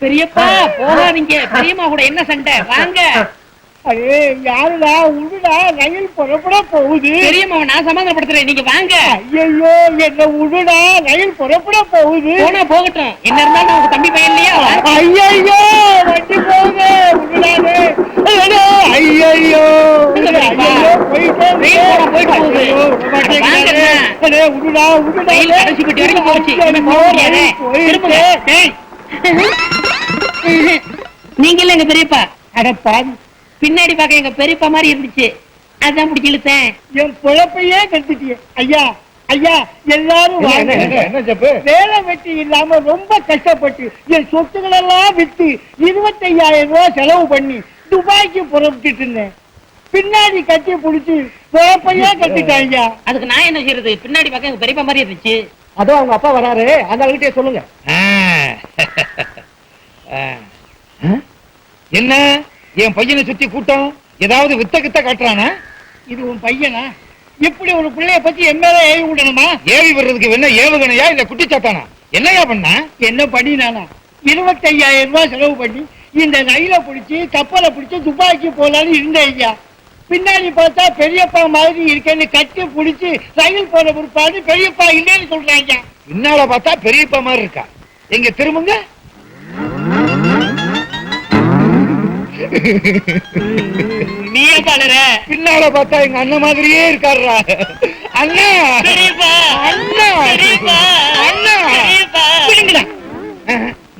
பெரியப்பா போகாதீங்க. பெரியம்மா கூட என்ன சண்டை? வாங்க. அடே யாருடா? உடுடா ரயில் புறப்பட போகுது. பெரியம்மாவை நான் சமாதானப்படுத்துறேன். நீங்க வாங்க. ஐயோ என்ன உடுடா ரயில் புறப்பட போகுது. போனா போகட்டும். என்ன இருந்தாலும் உங்க தம்பி பையன் இல்லையா. ஐயோ வண்டி போகுது. உடுடாதே ஐயோ. நீங்க இல்ல எங்க பெரியப்பா? பின்னாடி பார்க்க எங்க பெரியப்பா மாதிரி இருந்துச்சு. அதான் பிடிச்சி இழுத்தேன். என் பொழப்பையே கெடுத்துட்டியே. ஐயா ஐயா எல்லாரும் வாங்க. என்ன ஜப்பு வேலை வெட்டி இல்லாம ரொம்ப கஷ்டப்பட்டு என் சொத்துக்கள் எல்லாம் வித்து இருபத்தையாயிரம் ரூபாய் செலவு பண்ணி துபாய்க்கு புறப்பட்டுட்டு இருந்தேன். பின்னாடி கட்டி புடிச்சு பொழப்பையே கட்டிட்டாங்க. அதுக்கு நான் என்ன செய்யறது? பின்னாடி பார்க்க எங்க பெரியப்பா மாதிரி இருந்துச்சு. அதோ அவங்க அப்பா வராரு. அந்த ஆளுகிட்டே சொல்லுங்க. என்ன? என் பையனை சுத்தி கூட்டம்? ஏதாவது வித்த கித்த காட்டுறானா? இது உன் பையனா? இப்படி ஒரு பிள்ளைய பத்தி என் மேல ஏவி விடணுமா? ஏவி வர்றதுக்கு என்ன ஏவுகணையா இல்ல குட்டி சாத்தானா என்னையா பண்ணா? என்ன பண்ணினானா இருபத்தையாயிரம் ரூபாய் செலவு பண்ணி இந்த ரயில பிடிச்சி கப்பலை பிடிச்சி துபாய்க்கு போலான்னு இருந்தேன் ஐயா. பின்னாடி பார்த்தா பெரியப்பா மாதிரி இருக்கேன்னு கட்டி பிடிச்சி ரயில் போற பிற்பாடு பெரியப்பா இல்லைன்னு சொல்றாங்க பின்னால பார்த்தா பெரியப்பா மாதிரி இருக்கா? எங்க திரும்புங்க. நீயே பாடுற பின்னால பார்த்தா எங்க அண்ணன் மாதிரியே இருக்காருடா. அண்ணா! பெரியப்பா! அண்ணா! பெரியப்பா! அண்ணா!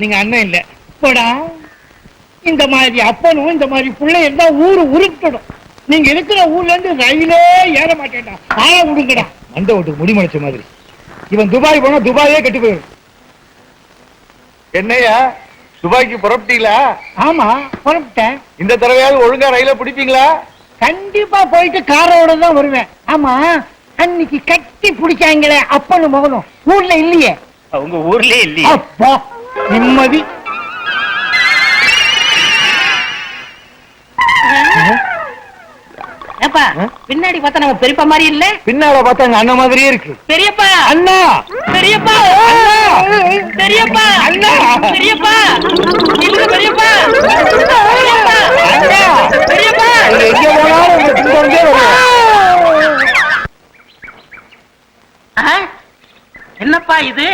நீங்க அண்ணன் இல்ல. போடா. இந்த மாதிரி அப்பனும் இந்த மாதிரி பிள்ளை இருந்தா ஊரு உருப்பிடும் நீங்க இருக்கிற ஊர்ல இருந்து ரயிலே ஏற மாட்டேன்டா. ஆள விடுங்கடா. மண்ட ஓட்டு முடி முளைச்ச மாதிரி. இவன் துபாய் போனா துபாயே கட்டி போயிடும். என்னையா? துபாய்க்கு புறப்பட்டீங்களா? ஆமா புறப்பட்டேன். இந்த தடவையாவது ஒழுங்கா ரயில பிடிப்பீங்களா? கண்டிப்பா போயிட்டு காரோட தான் வருவேன். ஆமா அன்னைக்கு கட்டி பிடிச்சாங்களே அப்பனும் மகனும். ஊர்ல இல்லையே. உங்க ஊர்லயே இல்லையே. அப்பா நிம்மதி. ஏப்பா பின்னாடி பார்த்தா நம்ம பெரியப்பா மாதிரி இல்ல? பின்னால பார்த்தா எங்க அண்ணன் மாதிரியே இருக்கு. பெரியப்பா. அண்ணா. பெரியப்பா. பெரியப்பா. அண்ணா! பெரியப்பா. இல்ல பெரியப்பா. பெரியப்பா. அண்ணா! பெரியப்பா. எங்க போனாலும் உங்க பின்தொடர்ந்தே? என்னப்பா இது?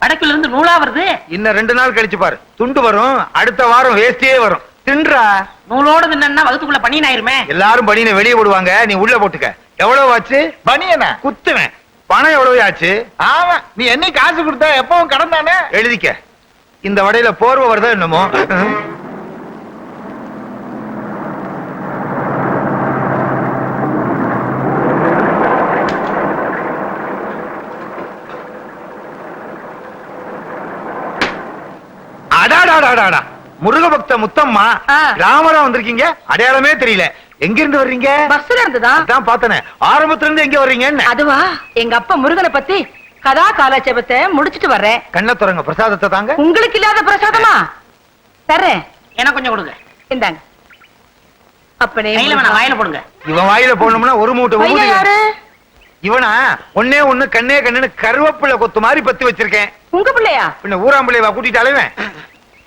வடக்குல இருந்து நூலா வருது? இன்னும் ரெண்டு நாள் கழிச்சு பாரு. துண்டு வரும் அடுத்த வாரம் வேஸ்டியே வரும். தின்றா? நூலோட என்னன்னா வகுத்துக்குள்ள பண்ணி ஆயிருமே. எல்லாரும் பனியனை வெளியே போடுவாங்க. நீ உள்ள போட்டுக்க. எவ்வளவு ஆச்சு? பனியனா? குத்துவேன். பணம் எவ்வளவு ஆச்சு? ஆமா. நீ என்னைக்கு காசு கொடுத்தா எப்பவும் கடன் தானே எழுதிக்க. இந்த வடையில போர்வை வருதா என்னமோ? அடாடாடாடாடா. முருக பக்த முத்தம்மா. ராமரா வந்திருக்கீங்க? அடையாளமே தெரியல. எங்க இருந்து வர்றீங்க? பஸ்ல இருந்துதா? தான் பார்த்தனே. ஆரம்பத்துல இருந்து எங்க வர்றீங்க என்ன அதுவா? எங்க அப்பா முருகனை பத்தி கதா காலாட்சேபத்தை முடிச்சிட்டு வர்றேன். கண்ண துறங்க பிரசாதத்தை தாங்க. உங்களுக்கு இல்லாத பிரசாதமா? தர்றேன். எனக்கு கொஞ்சம் கொடுங்க. இந்தாங்க. அப்பனே வாயில போடுங்க. இவன் வாயில போடணும்னா ஒரு மூட்டை யாரு? இவனா? ஒன்னே ஒண்ணு கண்ணே கண்ணுன்னு கருவேப்பிலை கொத்து மாதிரி பத்தி வச்சிருக்கேன். உங்க பிள்ளையா? பின்ன ஊராம்பிள்ளைவா கூட்டிட்டு அலைவேன்.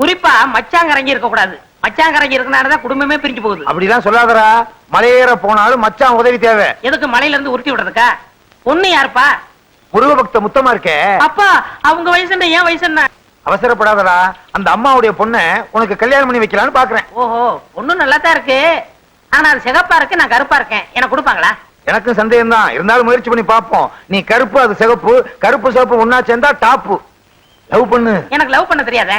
குறிப்பா மச்சாங்கரங்கி இருக்க கூடாது. மச்சாங்கரங்கி இருக்கனாலதான் குடும்பமே பிரிஞ்சு போகுது. அப்படிலாம் சொல்லாதடா. மலையேற போனாலும் மச்சான் உதவி தேவை. எதுக்கு மலையில இருந்து உருட்டி விடுறதுக்கா? பொண்ணு யாருப்பா? முருக பக்த முத்தமா இருக்கே. அப்பா அவங்க வயசு என்ன ஏன் வயசு என்ன? அவசரப்படாதடா. அந்த அம்மாவுடைய பொண்ணை உனக்கு கல்யாணம் பண்ணி வைக்கலாம்னு பாக்குறேன். ஓஹோ பொண்ணு நல்லா தான் இருக்கு. ஆனா அது சிகப்பா இருக்கு நான் கருப்பா இருக்கேன். எனக்கு கொடுப்பாங்களா? எனக்கும் சந்தேகம் தான் இருந்தாலும் முயற்சி பண்ணி பார்ப்போம். நீ கருப்பு அது சிகப்பு. கருப்பு சிவப்பு ஒன்னா சேர்ந்தா டாப்பு. லவ் பண்ணு. எனக்கு லவ் பண்ண தெரியாதே?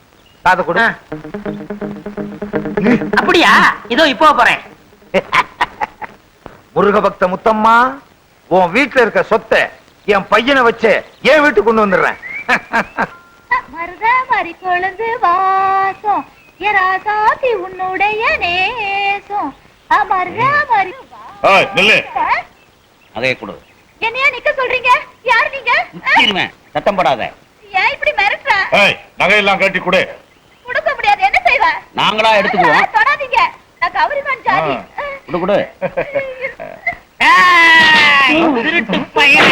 காதை கொடு. அப்படியா? இதோ இப்போ போறேன். முருக பக்த முத்தம்மா உன் வீட்டுல இருக்க சொத்தை என் பையனை வச்சு என் வீட்டுக்கு கொண்டு வந்துடுறேன். மருத மறி கொழுந்து வாசம். எராசாத்தி உன்னுடைய நேசம். ஏய், நில்லு. நகையை கொடு. என்னையா நிக்க சொல்றீங்க? யார் நீங்க? சத்தம் போடாத. ஏன் இப்படி மிரட்டுற? நகையெல்லாம் கட்டி கொடு. கொடுக்க முடியாது. என்ன செய்வ? நாங்களா எடுத்துக்குவோம். தொடாதீங்க. நான் கௌரிமான் ஜாதி. கொடு கொடு ஏய், திருட்டு பையன்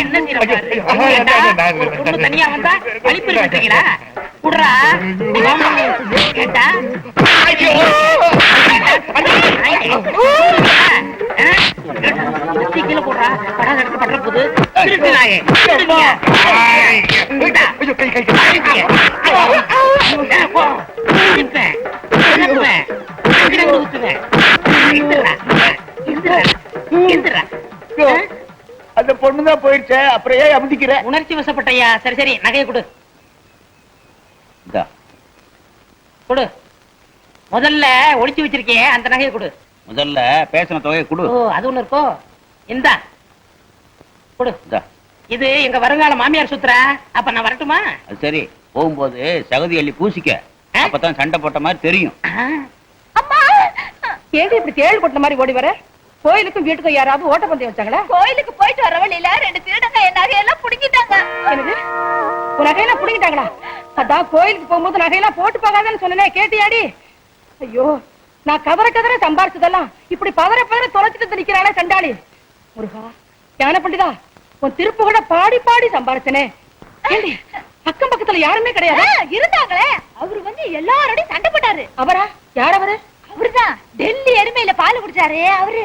என்ன தனியா வந்தா வழிப்பறி கட்டுறீங்களா குடுறா? கேட்டா கீழே போடுறா. படம் எடுத்து பண்ற போது? அந்த பொண்ணுதான் போயிடுச்சே. அப்புறம் ஏன் அமுதிக்கிற? உணர்ச்சி வசப்பட்டையா சரி சரி. நகையை கொடு. இந்தா கொடு. முதல்ல ஒளிச்சு வச்சிருக்கியே அந்த நகையை கொடு. முதல்ல பேசின தொகையை கொடு. ஓ அது ஒண்ணு இருக்கோ? இந்தா. கொடு. இந்தா. இது எங்க வருங்கால மாமியார் சுத்துறா அப்ப நான் வரட்டுமா? அது சரி. போகும்போது சகதி அள்ளி பூசிக்க? அப்பதான் சண்டை போட்ட மாதிரி தெரியும். ஏங்க இப்படி தேள் கொட்ட மாதிரி ஓடி வர? கோயிலுக்கும் வீட்டுக்கும் யாராவது ஓட்டப்பந்தயம் வச்சாங்களா? கோயிலுக்கு போயிட்டு வர வழியில ரெண்டு திருடங்க என் நகையெல்லாம் புடுங்கிட்டாங்க. எனக்கு உன் நகையெல்லாம் புடிங்கிட்டாங்களா? அதான் கோயிலுக்கு போகும்போது நகையெல்லாம் போட்டு போகாதன்னு சொன்னனே கேட்டியாடி? ஐயோ நான் கதற கதற சம்பாரிச்சதெல்லாம் இப்படி பதற பதற தொலைச்சிட்டு நிக்கிறானே சண்டாளி. முருகா ஞான பண்டிதா உன் திருப்பு கூட பாடி பாடி சம்பாரிச்சனே. அக்கம் பக்கத்துல யாருமே கிடையாது. இருந்தாங்களே. அவரு வந்து எல்லாரோடையும் சண்டை போட்டாரு. அவரா? யார் அவரு? அவருதான். டெல்லி எருமையில பால் குடிச்சாரே அவரு.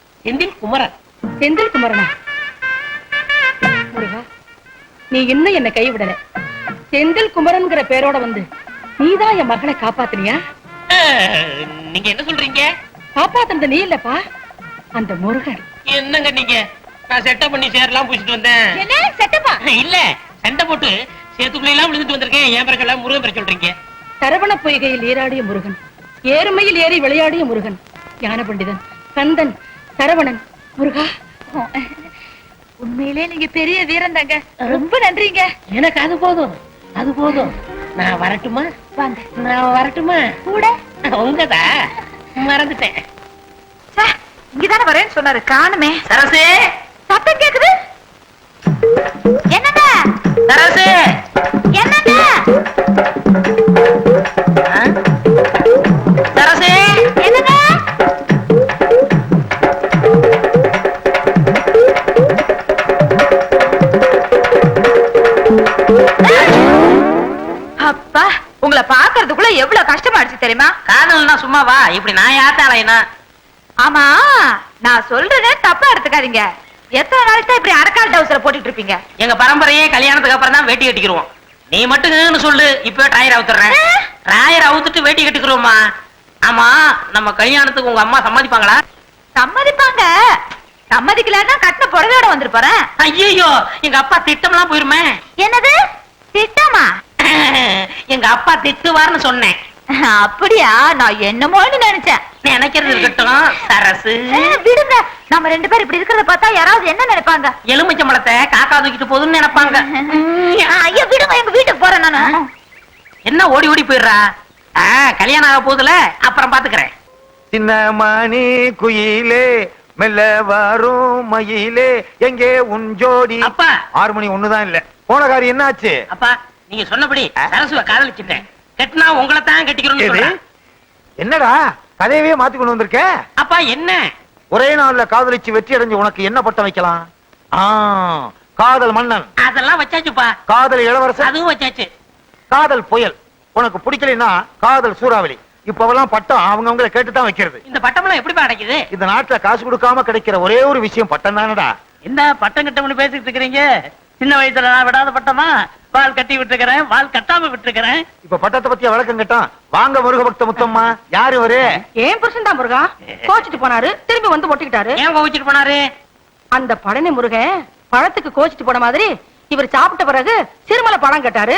செந்தில் குமரன். செந்தில் குமரனா? முருகா நீ இன்னும் என்ன கைவிடல. செந்தில் குமரன்ங்கிற பேரோட வந்து நீதான் என் மகளை காப்பாத்துனியா? நீங்க என்ன சொல்றீங்க? காப்பாத்துனது நீ இல்லப்பா அந்த முருகன். என்னங்க நீங்க? நான் செட்டப் பண்ணி சேரெல்லாம் பூசிட்டு வந்தேன். செட்டப்பா இல்ல சண்டை போட்டு சேத்துக்குள்ள எல்லாம் விழுந்துட்டு வந்திருக்கேன். ஏன் சொல்ல முருகன் பேர சொல்றீங்க. சரவண பொய்கையில் நீராடிய முருகன் ஏறுமையில் ஏறி விளையாடிய முருகன் ஞான பண்டிதன் கந்தன் சரவணன். முருகா. உண்மையிலே நீங்க பெரிய வீரன் தாங்க ரொம்ப நன்றிங்க. எனக்கு அது போதும். அது போதும். நான் வரட்டுமா? வாங்க. நான் வரட்டுமா? கூட. உங்கதா? மறந்துட்டேன். இங்கதானே வரேன்னு சொன்னாரு. காணுமே. சரசு! சத்தம் கேக்குது? என்னங்க? சரசு! என்னங்க? தெரியுமா? காதல்னா சும்மாவா இப்படி நான் யாத்தாலைனா ஆமா நான் சொல்றதே தப்பா எடுத்துக்காதீங்க. எத்தனை நாளைக்கு இப்படி அரக்கால் டவுசர போட்டுட்டு இருப்பீங்க? எங்க பரம்பரையே கல்யாணத்துக்கு அப்புறம் தான் வேட்டி கட்டிக்கிறோம் நீ மட்டும் சொல்லு இப்ப டயர் அவுத்துறேன் டயர் அவுத்துட்டு வேட்டி கட்டிக்கிறோமா ஆமா நம்ம கல்யாணத்துக்கு உங்க அம்மா சம்மதிப்பாங்களா? சம்மதிப்பாங்க. சம்மதிக்கலன்னா கட்டின புடவையோட வந்துட்டு போறேன். ஐயோ எங்க அப்பா திட்டம்லாம் போயிருமே. என்னது? திட்டமா? எங்க அப்பா திட்டுவார்னு சொன்னேன். அப்படியா? நான் என்னமோன்னு நினைச்சேன். நினைக்கிறது இருக்கட்டும் சரசு. விடுங்க. நம்ம ரெண்டு பேரும் இப்படி இருக்கிறத பார்த்தா யாராவது என்ன நினைப்பாங்க? எலுமிச்சம்பழத்தை காக்கா தூக்கிட்டு போகுதுன்னு நினைப்பாங்க. ஐயோ விடுங்க. எங்க வீட்டுக்கு போறேன் நானு. என்ன ஓடி ஓடி போயிடுறா? கல்யாணம் ஆக போகுதுல அப்புறம் பாத்துக்கிறேன். சின்ன மணி குயிலே மெல்ல வரும் மயிலே எங்கே உன் ஜோடி? அப்பா. ஆறு மணி ஒண்ணுதான் இல்ல. போன காரியம் என்னாச்சு? அப்பா நீங்க சொன்னபடி சரசுவ காதலிச்சுட்டேன். கட்டினா உங்களை தான்? சொல்றேன். என்னடா? கதையவே மாத்தி கொண்டு வந்திருக்க? அப்பா என்ன? ஒரே நாள்ல காதலிச்சு வெற்றி அடைஞ்சு உனக்கு என்ன பட்டம் வைக்கலாம்? ஆ காதல் மன்னன். அதெல்லாம் வச்சாச்சுப்பா. காதல் இளவரசன். அதுவும் வச்சாச்சு. காதல் புயல். உனக்கு பிடிக்கலைன்னா காதல் சூறாவளி. இப்பவெல்லாம் பட்டம் அவங்கவங்கள கேட்டு தான் வைக்கிறது. இந்த பட்டம்லாம் எப்படிப்பா கிடைக்குது இந்த நாட்டுல காசு கொடுக்காம கிடைக்கிற ஒரே ஒரு விஷயம் பட்டம் தானடா என்ன பட்டம் கட்டம்னு பேசிட்டு இருக்கிறீங்க? சின்ன வயசுல நான் விடாத பட்டமா? வால் கட்டி விட்டுருக்கிறேன் வால் கட்டாம விட்டுருக்கிறேன். இப்ப பட்டத்தை பத்திய விளக்கம் கேட்டான்? வாங்க முருக பக்த முத்தம்மா. யாரு இவரு? ஏன் புருஷன் தான் முருகா? கோச்சிட்டு போனாரு திரும்பி வந்து ஒட்டிக்கிட்டாரு. ஏன் கோவிச்சிட்டு போனாரு? அந்த பழனி முருகன் பழத்துக்கு கோச்சிட்டு போன மாதிரி இவர் சாப்பிட்ட பிறகு சிறுமலை பழம் கேட்டாரு.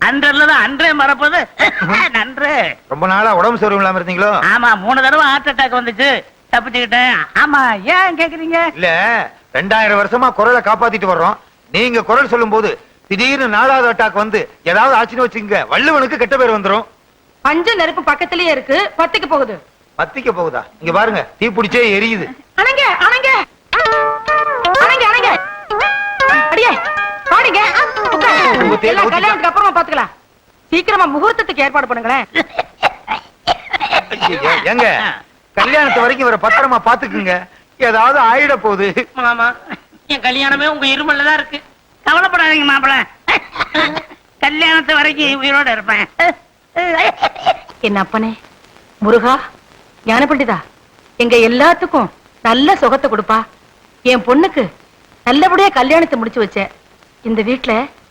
அன்றல்லதான் அன்றே மறப்பது. நன்று. ரொம்ப நாளா உடம்பு சரியில்லாம இல்லாம இருந்தீங்களோ? ஆமா மூணு தடவை ஹார்ட் அட்டாக் வந்துச்சு. தப்பிச்சுக்கிட்டேன். ஆமா ஏன் கேக்குறீங்க? இல்ல ரெண்டாயிரம் வருஷமா குரலை காப்பாத்திட்டு வர்றோம். நீங்க குரல் சொல்லும் போது திடீர்னு நாலாவது அட்டாக் வந்து ஏதாவது ஆச்சுன்னு வச்சுங்க வள்ளுவனுக்கு கெட்ட பேர் வந்துரும். பஞ்ச நெருப்பு பக்கத்திலேயே இருக்கு. பத்திக்கு போகுது. பத்திக்க போகுதா? இங்க பாருங்க தீ பிடிச்சே எரியுது. கல்யாணத்துக்கு அப்புறமா பாத்துக்கலாம். சீக்கிரமா முகூர்த்தத்துக்கு ஏற்பாடு பண்ணுங்களேன். கல்யாணத்து வரைக்கும் இவரை பத்திரமா பாத்துக்குங்க. ஏதாவது ஆயிட போகுது. ஆமா என் கல்யாணமே உங்க இருமல்ல தான் இருக்கு. கவலைப்படாதீங்க மாப்பிள. கல்யாணத்து வரைக்கும் உயிரோட இருப்பேன். என் அப்பனே? முருகா ஞான பண்டிதா எங்க எல்லாத்துக்கும் நல்ல சுகத்தை கொடுப்பா. என் பொண்ணுக்கு நல்லபடியா கல்யாணத்தை முடிச்சு வச்ச இந்த வீட்டுல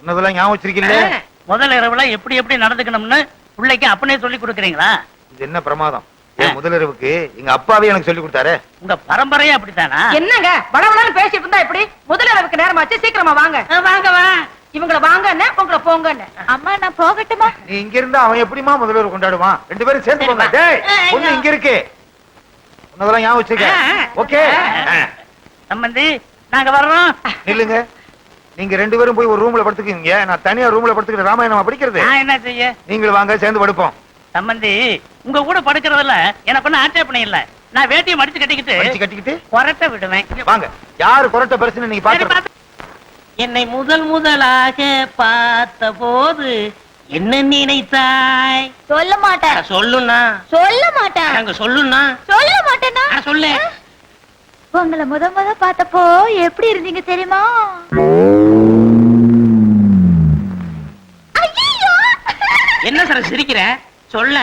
உன்னதெல்லாம் ஞாபகம் வச்சிருக்கீல்ல முதல் இரவுல எப்படி எப்படி நடந்துக்கணும்னு பிள்ளைக்கு அப்பனே சொல்லி கொடுக்குறீங்களா? இது என்ன பிரமாதம்? என் முதலிரவுக்கு எங்க அப்பாவே எனக்கு சொல்லி கொடுத்தாரு? உங்க பரம்பரையே அப்படித்தானா? என்னங்க? வளவளன்னு பேசிட்டு இருந்தா எப்படி? முதலிரவுக்கு நேரமாச்சு சீக்கிரமா வாங்க. வாங்க வா. இவங்கள வாங்கன்னு உங்களை போங்கன்னு. அம்மா நான் போகட்டுமா? நீ இங்க இருந்தா அவன் எப்படிமா முதல்வர் கொண்டாடுவான்? ரெண்டு பேரும் சேர்ந்து போங்க. டேய் பொண்ணு இங்க இருக்கு. உன்னதெல்லாம் ஞாபகம் வச்சிருக்க. ஓகே. சம்பந்தி நாங்க வர்றோம். நில்லுங்க. நீங்க ரெண்டு பேரும் போய் ஒரு ரூம்ல படுத்துக்கீங்க நான் தனியா ரூம்ல படுத்துக்கிட்டு ராமாயணமா படிக்கிறது. நான் என்ன செய்ய? நீங்கள் வாங்க சேர்ந்து படுப்போம். சம்பந்தி உங்க கூட படுக்கிறதுல எனக்கு ஒன்னும் ஆட்சேபனை இல்ல. நான் வேட்டியை மடிச்சு கட்டிக்கிட்டு கட்டிக்கிட்டு? கொரட்டை விடுவேன். வாங்க. யாரு குரட்ட பெருசுன்னு நீங்க பாத்து. என்னை முதல் முதலாக பார்த்த போது என்ன நினைத்தாய்? சொல்ல மாட்டேன். சொல்லுண்ணா. சொல்ல மாட்டேன். அங்க சொல்லுண்ணா. சொல்ல மாட்டேன்னா? சொல்லு உங்களை முத முத பார்த்தப்போ எப்படி இருந்தீங்க தெரியுமா? என்ன சார் சிரிக்கிற? சொல்ல.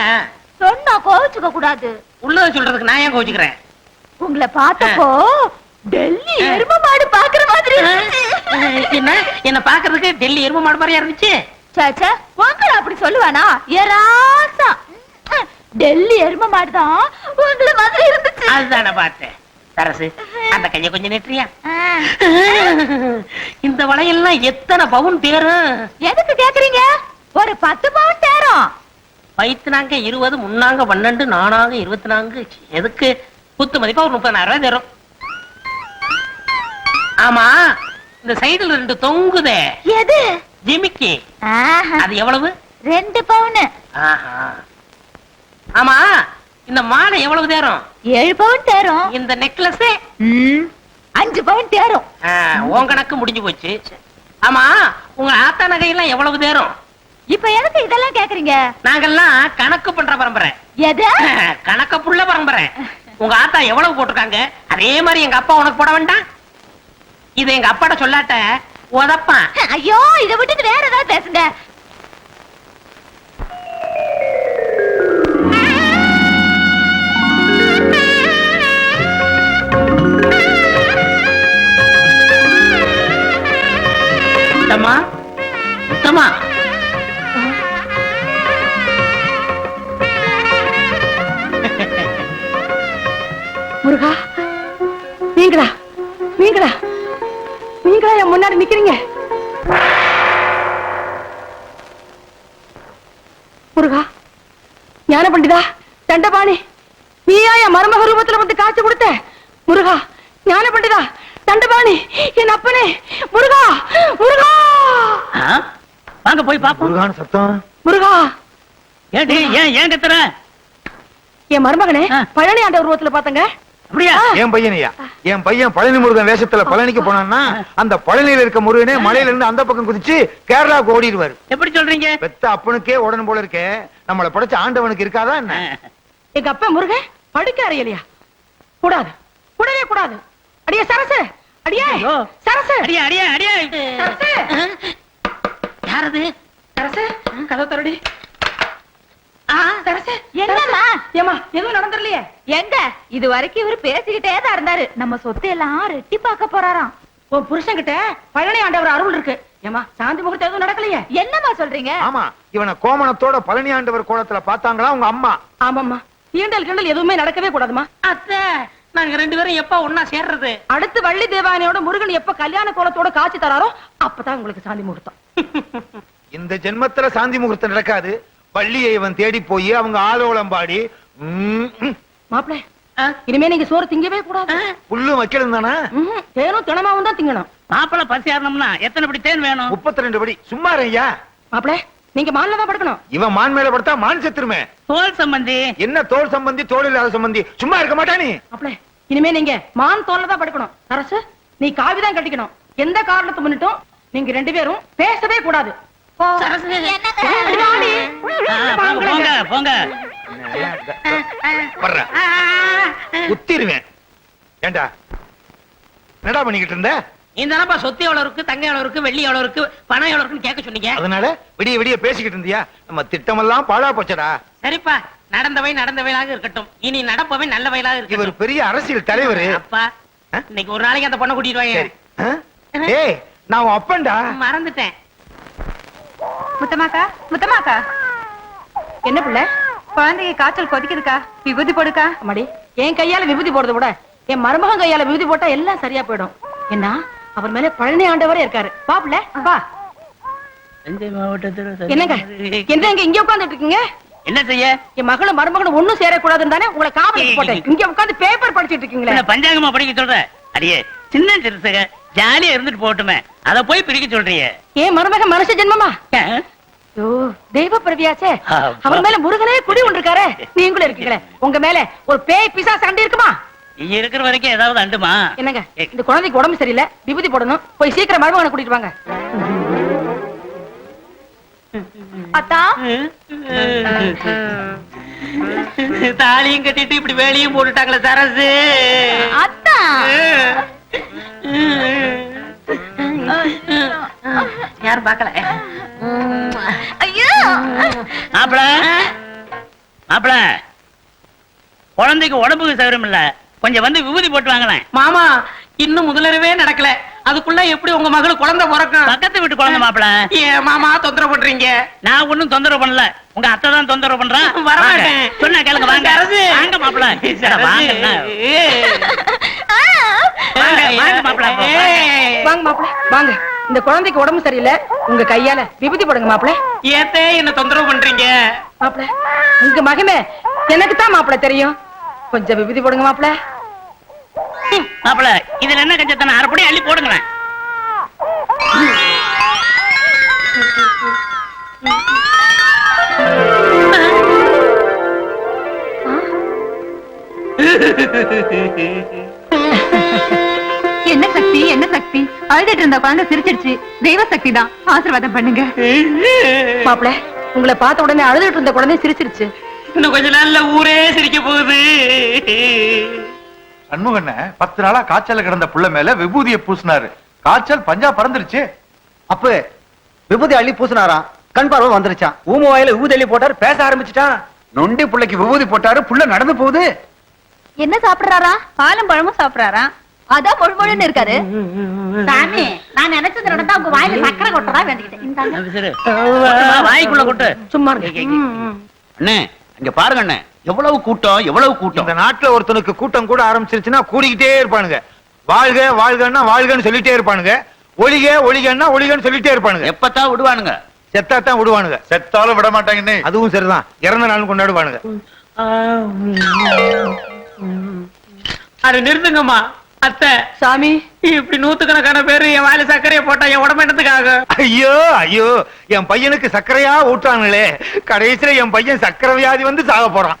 சொன்னா கோவிச்சுக்க கூடாது. உள்ளத சொல்றதுக்கு நான் ஏன் கோச்சுக்கிறேன் உங்களை பார்த்தப்போ டெல்லி எரும மாடு பாக்குற மாதிரி. என்ன? என்ன பாக்குறதுக்கு டெல்லி எரும மாடு மாதிரியா இருந்துச்சு? ச்சே, ச்சே, உங்களை அப்படி சொல்லுவானா? ஏராசா டெல்லி எரும மாடுதான் உங்களை மாதிரி இருந்துச்சு. அதுதான் பார்த்தேன். சரசு அந்த கைய கொஞ்சம் நெற்றியா. இந்த வளையல்லாம் எத்தனை பவுன் தேரும் எதுக்கு கேக்குறீங்க? ஒரு பத்து பவுன் தேரும். வயிற்றுனாங்க இருபது முன்னாங்க பன்னெண்டு நானாங்க இருபத்தி நான்கு. எதுக்கு? குத்து மதிப்பா ஒரு முப்பதாயிரம் ரூபாய் தரும். ஆமா இந்த சைடுல ரெண்டு தொங்குதே. எது? ஜிமிக்கி. அது எவ்வளவு? ரெண்டு பவுனு. ஆமா இந்த மாலை எவ்வளவு தேரும்? ஏழு பவுன் தேரும். இந்த நெக்லஸ்? அஞ்சு பவுன் தேரும். உன் கணக்கு முடிஞ்சு போச்சு. ஆமா உங்க ஆத்தா நகையெல்லாம் எவ்வளவு தேரும்? இப்ப எதுக்கு இதெல்லாம் கேக்குறீங்க? நாங்கெல்லாம் கணக்கு பண்ற பரம்பரை. எது? கணக்க புள்ள பரம்பரை. உங்க ஆத்தா எவ்வளவு போட்டிருக்காங்க? அதே மாதிரி எங்க அப்பா உனக்கு போட வேண்டாம்? இது எங்க அப்பாட்ட சொல்லாட்ட உதப்பான். ஐயோ இதை விட்டுட்டு வேற ஏதாவது பேசுங்க. முத்தம்மா முத்தம்மா முருகா நீங்களா? நீங்களா? நீங்களா என் முன்னாடி நிக்கிறீங்க? முருகா ஞான பண்டிதா தண்டபாணி நீயா என் மருமக ரூபத்துல வந்து காட்சி கொடுத்த? முருகா ஞான பண்டிதா தண்டபாணி என் அப்பனே முருகா முருகா! வாங்க போய் பாப்போம். முருகான சத்தம். முருகா! ஏடி ஏன் ஏன் கத்துற என் மருமகனே. பழனி ஆண்ட உருவத்துல பாத்தங்க. அப்படியா? என் பையனையா? என் பையன் பழனி முருகன் வேஷத்துல பழனிக்கு போனான்னா அந்த பழனியில இருக்க முருகனே மலையில இருந்து அந்த பக்கம் குதிச்சு கேரளாவுக்கு ஓடிடுவாரு. எப்படி சொல்றீங்க? பெத்த அப்பனுக்கே உடனே போல இருக்கே. நம்மள படைச்ச ஆண்டவனுக்கு இருக்காதா என்ன? எங்க அப்பா முருகன் படுக்க அறையலையா? கூடாது. கூடவே கூடாது. அடியே சரசு! அடியே! ஐயோ. சரசு! அடியா அடியா அடியா. சரசு! யாரது? சரசு! கதை தரடி ஆ சரசு! என்னம்மா? ஏமா எதுவும் நடந்துடலையே? எங்க? இது வரைக்கும் இவரு பேசிக்கிட்டே தான் இருந்தாரு. நம்ம சொத்து எல்லாம் ரெட்டி பார்க்க போறாராம். உன் புருஷன் கிட்ட பழனி ஆண்டவர் அருள் இருக்கு. ஏமா சாந்தி முகூர்த்தம் எதுவும் நடக்கலையே? என்னம்மா சொல்றீங்க? ஆமா இவனை கோமணத்தோட பழனி ஆண்டவர் கோலத்துல பார்த்தாங்களா உங்க அம்மா? ஆமாம்மா. தீண்டல் கிண்டல் எதுவுமே நடக்கவே கூடாதுமா அத்தை நாங்க ரெண்டு பேரும் எப்ப ஒன்னா சேர்றது? அடுத்து வள்ளி தேவானையோட முருகன் எப்ப கல்யாண கோலத்தோட காட்சி தராரோ அப்பதான் உங்களுக்கு சாந்தி முகூர்த்தம். இந்த ஜென்மத்துல சாந்தி முகூர்த்தம் நடக்காது. பள்ளியை இவன் தேடி போய் அவங்க ஆலோலம் பாடி ம், ம், மாப்பிள இனிமே நீங்க சோறு திங்கவே கூடாது. புல்லும் வைக்கணும் தானே. தேனும் தினமாவும் தான் திங்கணும். மாப்பிள்ள பசி ஆறணும்னா எத்தனை படி தேன் வேணும்? முப்பத்தி ரெண்டு படி. சும்மா ஐயா மாப்பிள நீங்க மான்ல தான் படுக்கணும். இவன் மான் மேல படுத்தா மான் செத்துருமே. தோல் சம்பந்தி. என்ன தோல் சம்பந்தி தோல் இல்லாத சம்பந்தி? சும்மா இருக்க மாட்டா நீ? மாப்பிள இனிமே நீங்க மான் தோல்ல தான் படுக்கணும். அரசு நீ காவி தான் கட்டிக்கணும். எந்த காரணத்தை முன்னிட்டும் நீங்க ரெண்டு பேரும் பேசவே கூடாது. போங்க, குத்திருவேன். ஏண்டா? என்னடா பண்ணிக்கிட்டு இருந்த? தானப்பா சொத்து எவ்வளவு இருக்கு தங்கம் எவ்வளவு இருக்கு வெள்ளி எவ்வளவு இருக்கு பணம் எவ்வளவு இருக்குன்னு கேட்க சொன்னீங்க. அதனால விடிய விடிய பேசிக்கிட்டு இருந்தியா? நம்ம திட்டமெல்லாம் பாழா போச்சடா. சரிப்பா நடந்தவை நடந்தவையாக இருக்கட்டும். இனி நடப்பவை நல்ல வயலாக இவர் பெரிய அரசியல் தலைவர். அப்பா? இன்னைக்கு ஒரு நாளைக்கு அந்த பொண்ணை கூட்டிட்டு வாங்க சரி. ஆ? ஏய் நான் அப்பன்டா. மறந்துட்டேன். முத்தமாக்கா முத்தமாக்கா என்ன பிள்ளை? குழந்தைக்கு காய்ச்சல் கொதிக்குதுக்கா? விபூதி போடுக்கா? அம்மாடி என் கையால விபூதி போடுறத விட என் மருமகன் கையால விபூதி போட்டா எல்லாம் சரியா போயிடும். என்ன? அவர் மேல பழனி ஆண்டவரே இருக்காரு. பிள்ளை வா. தஞ்சை மாவட்டத்தில் என்னங்க? என்னங்க இங்க உட்கார்ந்துட்டு இருக்கீங்க? என்ன செய்ய? என் மகளும் மருமகனும் ஒண்ணும் சேரக்கூடாதுன்னு தானே உங்களை காவலுக்கு போட்டேன். இங்க உட்கார்ந்து பேப்பர் படிச்சிட்டு இருக்கீங்களே. என்ன பஞ்சாங்கமா படிக்க சொல்ற? அடியே சின்ன சிறுசுக ஜாலியா இருந்துட்டு போகட்டுமே. அத போய் பிரிக்க சொல்றீங்க ஏன் மருமகன் மனுஷ ஜென்மமா? ஐயோ தெய்வ பிரவியாச்சே. அவர் மேல முருகனே குடி ஒன்றிருக்காரு. நீங்களும் இருக்கீங்களே. உங்க மேல ஒரு பேய் பிசா சண்டை இருக்குமா இருக்கிற வரைக்கும் ஏதாவது அண்டுமா? என்னங்க இந்த குழந்தைக்கு உடம்பு சரியில்லை விபூதி போடணும் போய் சீக்கிரம் மருமகனை கூட்டிட்டு வாங்க. அத்தா? தாலியும் கட்டிட்டு இப்படி வேலையும் போட்டுட்டாங்களே சரசு. அத்தா? யாரும் பாக்கல ஐயோ! மாப்பிள மாப்பிள குழந்தைக்கு உடம்புக்கு சௌகரியம் இல்ல கொஞ்சம் வந்து விபூதி போட்டு வாங்களேன். மாமா இன்னும் முதலரவே நடக்கல. அதுக்குள்ள எப்படி உங்க மகளுக்கு குழந்தை பிறக்கும்? பக்கத்து வீட்டு குழந்தை மாப்பிள. ஏன் மாமா தொந்தரவு பண்றீங்க? நான் ஒண்ணும் தொந்தரவு பண்ணல. உங்க அத்தை தான் தொந்தரவு பண்றேன் வரமாட்டேன். சொன்னா கேளுங்க வாங்க. வாங்க மாப்பிள. வாங்க? வாங்க வாங்க மாப்பிள. வாங்க மாப்பிள. வாங்க. இந்த குழந்தைக்கு உடம்பு சரியில்லை. உங்க கையால விபூதி போடுங்க மாப்பிள. ஏத்தே என்ன தொந்தரவு பண்றீங்க? மாப்பிள உங்க மகமே எனக்கு தான் மாப்பிள தெரியும். கொஞ்சம் விபூதி போடுங்க மாப்பிள. மாப்பிள இதுல என்ன கஞ்சத்தன அரைப்படி அள்ளி போடுங்களேன். என்ன சக்தி என்ன சக்தி? அழுதுட்டு இருந்த குழந்தை சிரிச்சிடுச்சு. தெய்வ சக்தி தான். ஆசீர்வாதம் பண்ணுங்க. மாப்பிள உங்களை பார்த்த உடனே அழுதுட்டு இருந்த குழந்தை சிரிச்சிருச்சு இன்னும் கொஞ்ச நாள்ல ஊரே சிரிக்க போகுது. சண்முகண்ண பத்து நாளா காய்ச்சல கிடந்த புள்ள மேல விபூதியை பூசினாரு. காய்ச்சல் பஞ்சா பறந்துருச்சு. அப்ப விபூதி அள்ளி பூசினாராம். கண் பார்வை வந்துருச்சான் ஊம வாயில விபூதி அள்ளி போட்டாரு பேச ஆரம்பிச்சுட்டான். நொண்டி புள்ளைக்கு விபூதி போட்டாரு புள்ள நடந்து போகுது. என்ன சாப்பிடுறாரா? பாலும் பழமும் சாப்பிடுறாரா? அதான் இருக்காரு. சாமி நான் நினைச்சது நடந்தா உங்க வாயில சக்கரை கொட்டதா வேண்டிக்கிட்டேன் இந்தாங்க. விசிறு. கொட்டுமா, வாய்க்குள்ள கொட்டு. சும்மா. அண்ணே இங்க பாருங்க அண்ணே. எவ்வளவு கூட்டம் எவ்வளவு கூட்டம்? இந்த நாட்டுல ஒருத்தனுக்கு கூட்டம் கூட ஆரம்பிச்சிருச்சுன்னா கூடிக்கிட்டே இருப்பானுங்க. வாழ்க வாழ்கன்னா வாழ்கன்னு சொல்லிட்டே இருப்பானுங்க. ஒளிக ஒளிகன்னா ஒளிகன்னு சொல்லிட்டே இருப்பானுங்க. எப்பத்தான் விடுவானுங்க? செத்தாத்தான் விடுவானுங்க. செத்தாலும் விட மாட்டாங்கன்னு அதுவும் சரிதான். இறந்த நாள் கொண்டாடுவானுங்க. அது நிறுத்துங்கம்மா. அத்தை. சாமி. இப்படி நூத்துக்கணக்கான பேரு என் வாயில சர்க்கரையை போட்டா என் உடம்பு என்னத்துக்காக? ஐயோ ஐயோ என் பையனுக்கு சர்க்கரையா ஊட்டுறானுங்களே கடைசியில என் பையன் சர்க்கரை வியாதி வந்து சாக போறான்.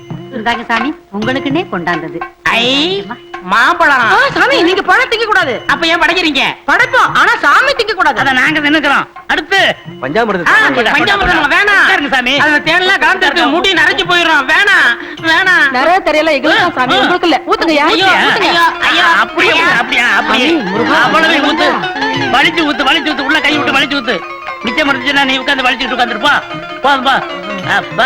இந்தாங்க சாமி உங்களுக்குன்னே கொண்டாந்தது. ஐ மாம்பழம். ஆ, சாமி நீங்க பழம் திங்க கூடாது அப்ப ஏன் படைக்கிறீங்க? படைப்போம் ஆனா சாமி திங்க கூடாது அத நாங்க நின்னுக்கிறோம் அடுத்து பஞ்சாமிரதம். பஞ்சாமிர்தம் வேணாம். உட்காருங்க சாமி. அதுல தேன்லாம் கலந்துருக்கு முடி நரைச்சு போயிடும். வேணாம் வேணாம். நிறைய தெரியல எங்களுக்கு சாமி? உங்களுக்கு இல்ல ஊத்துங்க ஐயோ, ஐயோ, அப்படியே அப்படியா அப்படியே. அவ்வளவு ஊத்து. வலிச்சு ஊத்து வலிச்சு ஊத்து. உள்ள கை விட்டு வலிச்சு ஊத்து. மிச்சம் முடிஞ்சுன்னா நீ உட்கார்ந்து வலிச்சுட்டு உட்காந்துருப்பா போதும் பா அப்பா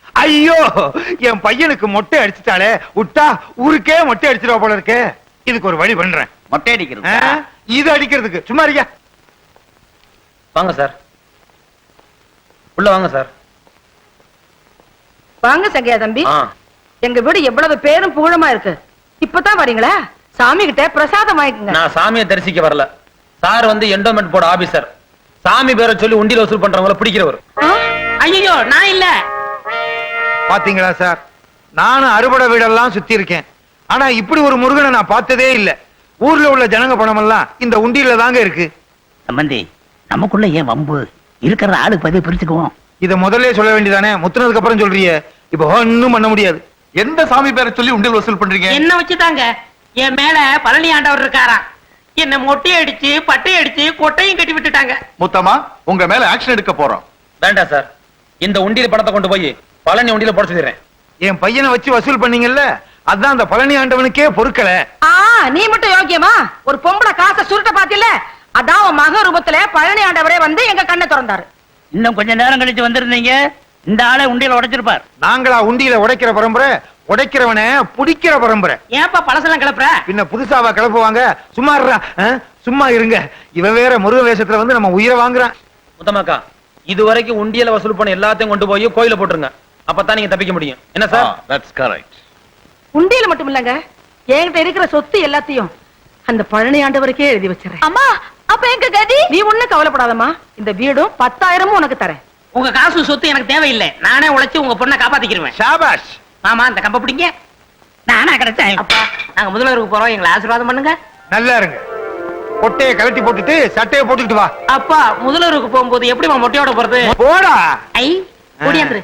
ஐயோ என் பையனுக்கு மொட்டை அடிச்சுட்டாளே விட்டா ஊருக்கே மொட்டை அடிச்சிருவா போல இருக்கே. இதுக்கு ஒரு வழி பண்றேன். மொட்டை? அடிக்கிறது. இது அடிக்கிறதுக்கு. சும்மாரியா வாங்க சார். உள்ள வாங்க சார். வாங்க சங்கையா தம்பி. எங்க வீடு எவ்வளவு பேரும் புகழமா இருக்கு. இப்பதான் வரீங்களா? சாமி கிட்ட பிரசாதம் வாங்கிக்கோங்க. நான் சாமியை தரிசிக்க வரல. சார் வந்து என்டோமெண்ட் போர்டு ஆபீசர் சாமி பேரை சொல்லி உண்டியில் வசூல் பண்றவங்கள பிடிக்கிறவர்? ஐயோ நான் இல்ல. பாத்தீங்களா சார்? நானும் அறுபடை வீடெல்லாம் சுத்தி இருக்கேன் ஆனா இப்படி ஒரு முருகனை நான் பார்த்ததே இல்ல. ஊர்ல உள்ள ஜனங்க பணம் எல்லாம் இந்த உண்டியில தாங்க இருக்கு. சம்பந்தி நமக்குள்ள ஏன் வம்பு? இருக்கிற ஆளுக்கு பதிவு பிரிச்சுக்குவோம். இத முதல்ல சொல்ல வேண்டியதானே? முத்துனதுக்கு அப்புறம் சொல்றியே இப்ப ஒண்ணும் பண்ண முடியாது. எந்த சாமி பேரை சொல்லி உண்டியல் வசூல் பண்றீங்க? என்ன வச்சுதாங்க? என் மேல பழனி ஆண்டவர் இருக்காராம். என்ன மொட்டை அடிச்சு பட்டை அடிச்சு கொட்டையும் கட்டி விட்டுட்டாங்க. முத்தமா உங்க மேல ஆக்ஷன் எடுக்க போறோம். வேண்டாம் சார். இந்த உண்டியல் பணத்தை கொண்டு போய் பழனி உண்டியல போட சொல்லிடுறேன். என் பையனை வச்சு வசூல் பண்ணீங்கல்ல? அதான் அந்த பழனி ஆண்டவனுக்கே பொறுக்கல. ஆ நீ மட்டும் யோக்கியமா? ஒரு பொம்பளை காசை சுருட்ட பாத்தில அதான் உன் மக ரூபத்துல பழனி ஆண்டவரே வந்து எங்க கண்ணை திறந்தாரு. இன்னும் கொஞ்ச நேரம் கழிச்சு வந்திருந்தீங்க. இந்த ஆளை உண்டியல உடைச்சிருப்பார். நாங்களா உண்டியில உடைக்கிற பரம்பரை உடைக்கிறவனை புடிக்கிற பரம்பரை. ஏன்பா பழசெல்லாம் கிளப்புற? பின்ன புதுசாவா கிளப்புவாங்க? சும்மா இருடா, ஆ? சும்மா இருங்க. இவன் வேற முருக வேஷத்துல வந்து நம்ம உயிரை வாங்குறான். முத்தமாக்கா இது வரைக்கும் உண்டியல வசூல் பண்ண எல்லாத்தையும் கொண்டு போய் கோயில போட்டுருங்க. அப்பதான் நீங்க தப்பிக்க முடியும். என்ன சார்? தட்ஸ் கரெக்ட் உண்டியல மட்டும் இல்லங்க என்கிட்ட இருக்கிற சொத்து எல்லாத்தையும் அந்த பழனி ஆண்டவருக்கே எழுதி வச்சிடறேன். அம்மா அப்ப எங்க கதி? நீ ஒண்ணும் கவலைப்படாதம்மா. இந்த வீடும் பத்தாயிரமும் உனக்கு தரேன். உங்க காசு சொத்து எனக்கு தேவையில்லை. நானே உழைச்சு உங்க பொண்ணை காப்பாத்திக்கிருவேன். ஷாபாஷ்! மாமா இந்த கம்ப பிடிங்க. நானா கிடைச்சேன். அப்பா. நாங்க முதல்வருக்கு போறோம். எங்களை ஆசீர்வாதம் பண்ணுங்க. நல்லா இருங்க. கொட்டையை கழட்டி போட்டுட்டு சட்டையை போட்டுக்கிட்டு வா. அப்பா முதல்வருக்கு போகும்போது எப்படிமா மொட்டையோட போறது? போடா. ஐ ஓடியாந்துரு